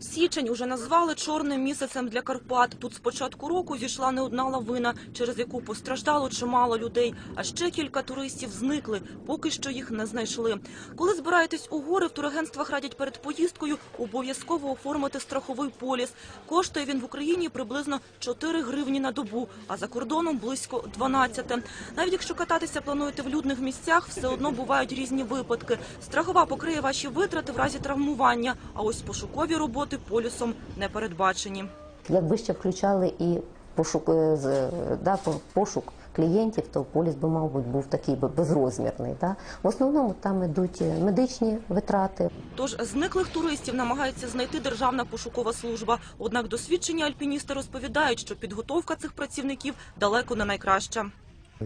Січень уже назвали чорним місяцем для Карпат. Тут з початку року зійшла не одна лавина, через яку постраждало чимало людей. А ще кілька туристів зникли, поки що їх не знайшли. Коли збираєтесь у гори, в турагентствах радять перед поїздкою обов'язково оформити страховий поліс. Коштує він в Україні приблизно 4 гривні на добу, а за кордоном близько 12. Навіть якщо кататися плануєте в людних місцях, все одно бувають різні випадки. Страхова покриє ваші витрати в разі травмування, а ось пошукові роботи полісом не передбачені. Якби ще включали і пошук, е, з- да, пошук клієнтів, то поліс би, мабуть, був такий би безрозмірний. Да? В основному там йдуть е, медичні витрати, Тож зниклих туристів намагається знайти Державна пошукова служба. Однак досвідчені альпіністи розповідають, що підготовка цих працівників далеко не найкраща.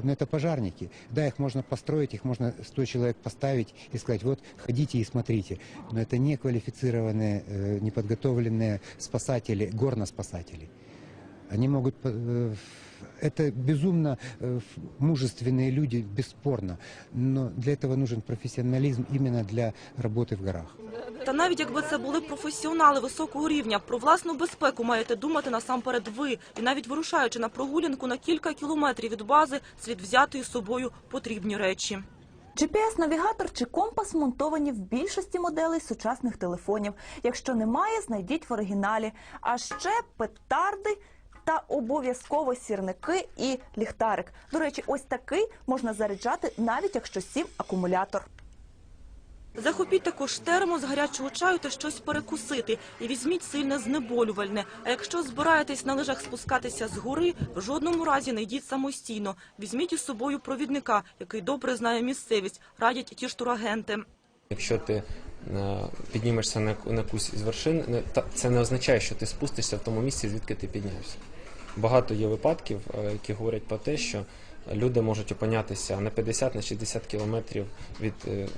Но это пожарники. Да, их можно построить, их можно 100 человек поставить и сказать, вот, ходите и смотрите. Но это не квалифицированные, э, неподготовленные спасатели, горноспасатели. Они могут... э, Это безумно э, мужественные люди, бесспорно. Но для этого нужен профессионализм именно для работы в горах. Та навіть якби це були професіонали високого рівня, про власну безпеку маєте думати насамперед ви. І навіть вирушаючи на прогулянку на кілька кілометрів від бази, слід взяти із собою потрібні речі. GPS-навігатор чи компас монтовані в більшості моделей сучасних телефонів. Якщо немає, знайдіть в оригіналі. А ще петарди та обов'язково сірники і ліхтарик. До речі, ось такий можна заряджати навіть якщо сів акумулятор. Захопіть також термо з гарячого чаю та щось перекусити і візьміть сильне знеболювальне. А якщо збираєтесь на лижах спускатися з гори, в жодному разі не йдіть самостійно. Візьміть із собою провідника, який добре знає місцевість, радять ті ж турагенти. Якщо ти е, піднімешся на, якусь із вершин, це не означає, що ти спустишся в тому місці, звідки ти піднявся. Багато є випадків, е, які говорять про те, що люди можуть опинятися на 50 на 60 кілометрів від е,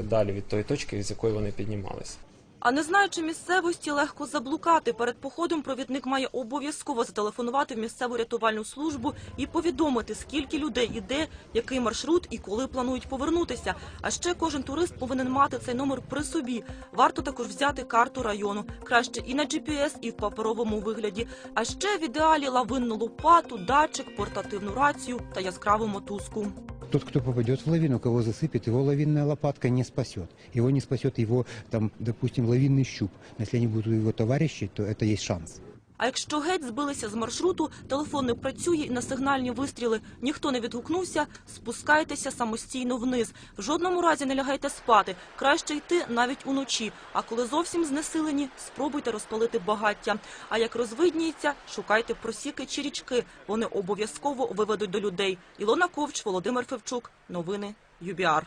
далі від тої точки, з якої вони піднімалися. А не знаючи місцевості, легко заблукати. Перед походом провідник має обов'язково зателефонувати в місцеву рятувальну службу і повідомити, скільки людей іде, який маршрут і коли планують повернутися. А ще кожен турист повинен мати цей номер при собі. Варто також взяти карту району, краще і на GPS, і в паперовому вигляді. А ще в ідеалі лавинну лопату, датчик, портативну рацію та яскраву мотузку. Тот, кто попадет в лавину, кого засыпет, его лавинная лопатка не спасет. Его не спасет его, там, допустим, лавинный щуп. Но если они будут у его товарищей, то это есть шанс. А якщо геть збилися з маршруту, телефон не працює і на сигнальні вистріли ніхто не відгукнувся, спускайтеся самостійно вниз. В жодному разі не лягайте спати. Краще йти навіть уночі. А коли зовсім знесилені, спробуйте розпалити багаття. А як розвидніється, шукайте просіки чи річки. Вони обов'язково виведуть до людей. Ілона Ковч, Володимир Февчук. Новини ЮБІАР.